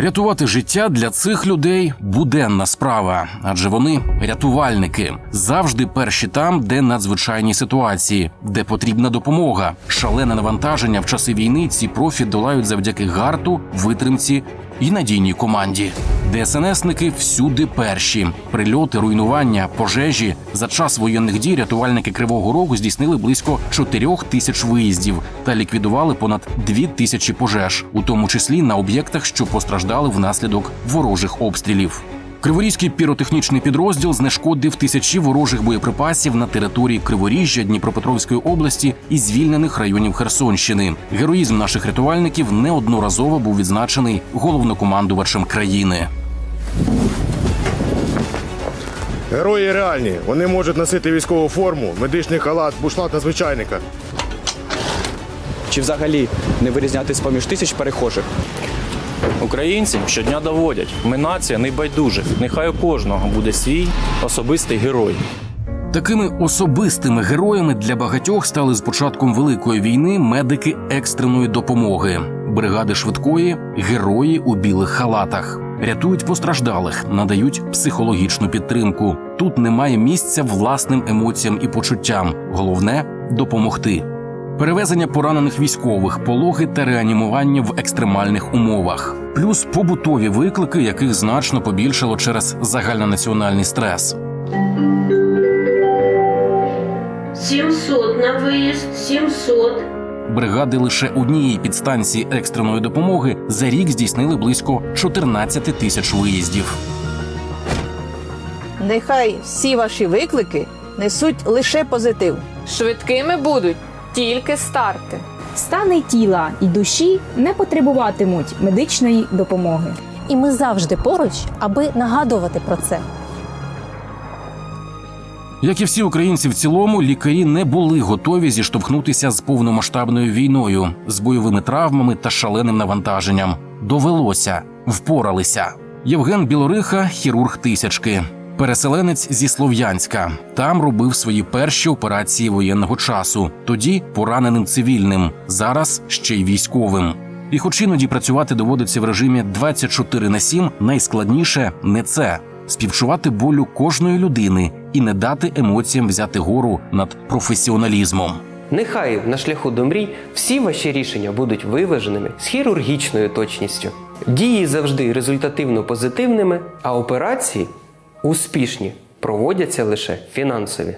Рятувати життя для цих людей буденна справа, адже вони рятувальники завжди перші там, де надзвичайні ситуації, де потрібна допомога. Шалене навантаження в часи війни ці профі долають завдяки гарту, витримці і надійній команді. ДСНСники всюди перші. Прильоти, руйнування, пожежі. За час воєнних дій рятувальники Кривого Рогу здійснили близько 4 тисяч виїздів та ліквідували понад 2 тисячі пожеж, у тому числі на об'єктах, що постраждали внаслідок ворожих обстрілів. Криворізький піротехнічний підрозділ знешкодив тисячі ворожих боєприпасів на території Криворіжжя Дніпропетровської області і звільнених районів Херсонщини. Героїзм наших рятувальників неодноразово був відзначений головнокомандувачем країни. Герої реальні. Вони можуть носити військову форму, медичний халат, бушлат надзвичайника. чи взагалі не вирізнятись поміж тисяч перехожих. Українці щодня доводять, ми нація небайдужих. Нехай у кожного буде свій особистий герой. Такими особистими героями для багатьох стали з початком великої війни медики екстреної допомоги, бригади швидкої, герої у білих халатах. Рятують постраждалих, надають психологічну підтримку. Тут немає місця власним емоціям і почуттям. Головне допомогти. Перевезення поранених військових, пологи та реанімування в екстремальних умовах, плюс побутові виклики, яких значно побільшало через загальнонаціональний стрес. 700 на виїзд, 700. Бригади лише однієї підстанції екстреної допомоги за рік здійснили близько 14 тисяч виїздів. Нехай всі ваші виклики несуть лише позитив. Швидкими будуть тільки старти. Стани тіла і душі не потребуватимуть медичної допомоги. І ми завжди поруч, аби нагадувати про це. Як і всі українці в цілому, лікарі не були готові зіштовхнутися з повномасштабною війною, з бойовими травмами та шаленим навантаженням. Довелося, впоралися. Євген Білориха, хірург тисячки, переселенець зі Слов'янська. Там робив свої перші операції воєнного часу. Тоді пораненим цивільним, зараз ще й військовим. І хоч іноді працювати доводиться в режимі 24 на 7, найскладніше не це співчувати болю кожної людини і не дати емоціям взяти гору над професіоналізмом. Нехай на шляху до мрій всі ваші рішення будуть виваженими з хірургічною точністю. Дії завжди результативно позитивними, а операції успішні проводяться лише фінансові.